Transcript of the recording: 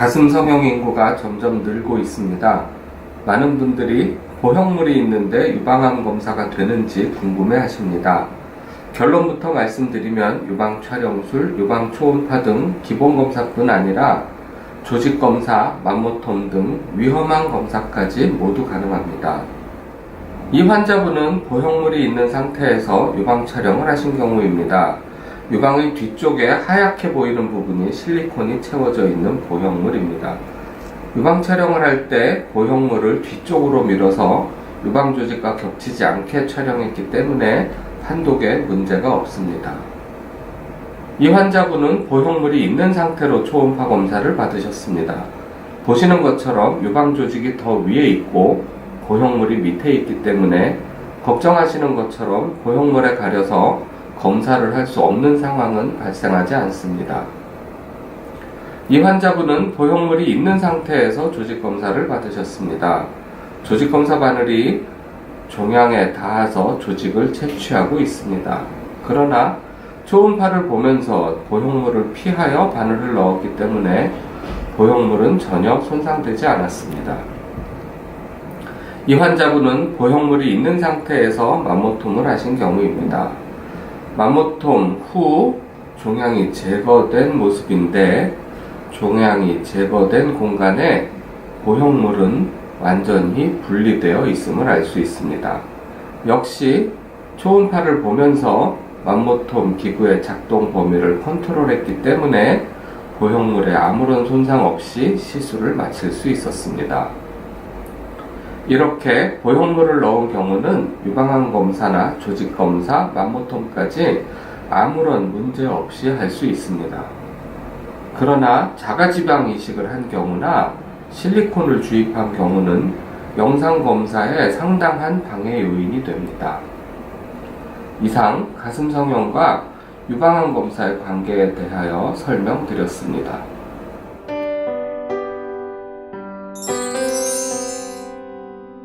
가슴 성형 인구가 점점 늘고 있습니다. 많은 분들이 고형물이 있는데 유방암 검사가 되는지 궁금해 하십니다. 결론부터 말씀드리면 유방 촬영술, 유방 초음파 등 기본 검사뿐 아니라 조직 검사, 맘모톰 등 위험한 검사까지 모두 가능합니다. 이 환자분은 고형물이 있는 상태에서 유방 촬영을 하신 경우입니다. 유방의 뒤쪽에 하얗게 보이는 부분이 실리콘이 채워져 있는 고형물입니다. 유방 촬영을 할때 고형물을 뒤쪽으로 밀어서 유방 조직과 겹치지 않게 촬영했기 때문에 판독에 문제가 없습니다. 이 환자분은 고형물이 있는 상태로 초음파 검사를 받으셨습니다. 보시는 것처럼 유방 조직이 더 위에 있고 고형물이 밑에 있기 때문에 걱정하시는 것처럼 고형물에 가려서 검사를 할 수 없는 상황은 발생하지 않습니다. 이 환자분은 고형물이 있는 상태에서 조직 검사를 받으셨습니다. 조직 검사 바늘이 종양에 닿아서 조직을 채취하고 있습니다. 그러나 초음파를 보면서 고형물을 피하여 바늘을 넣었기 때문에 고형물은 전혀 손상되지 않았습니다. 이 환자분은 고형물이 있는 상태에서 맘모톰을 하신 경우입니다. 맘모톰 후 종양이 제거된 모습인데 종양이 제거된 공간에 고형물은 완전히 분리되어 있음을 알 수 있습니다. 역시 초음파를 보면서 맘모톰 기구의 작동 범위를 컨트롤했기 때문에 고형물에 아무런 손상 없이 시술을 마칠 수 있었습니다. 이렇게 고형물을 넣은 경우는 유방암 검사나 조직 검사, 맘모톰까지 아무런 문제 없이 할 수 있습니다. 그러나 자가지방 이식을 한 경우나 실리콘을 주입한 경우는 영상 검사에 상당한 방해 요인이 됩니다. 이상 가슴 성형과 유방암 검사의 관계에 대하여 설명드렸습니다.